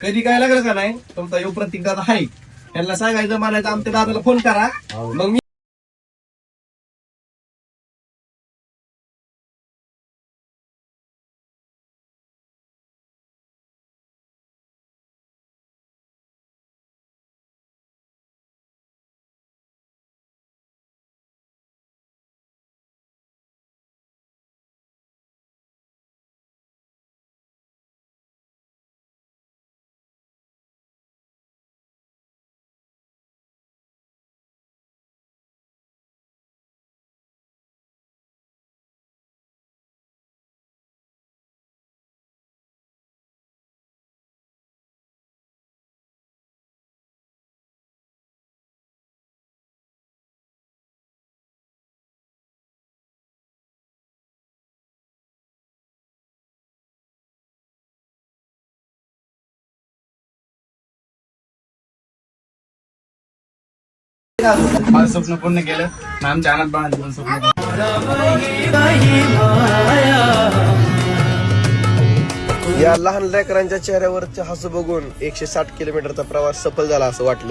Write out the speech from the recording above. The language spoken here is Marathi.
कधी काय लागलं का नाही? तुमचा यो प्रतीक दादा हाय यांना सांगायचं म्हणायचं आमच्या दादाला फोन करा. मग मी माझं स्वप्न पूर्ण केलं. आणि आमच्या अनाथ बाळांचं पण स्वप्न या लहान लेकरांच्या चेहऱ्यावरचे हसू बघून एकशे साठ किलोमीटरचा प्रवास सफल झाला असं वाटलं.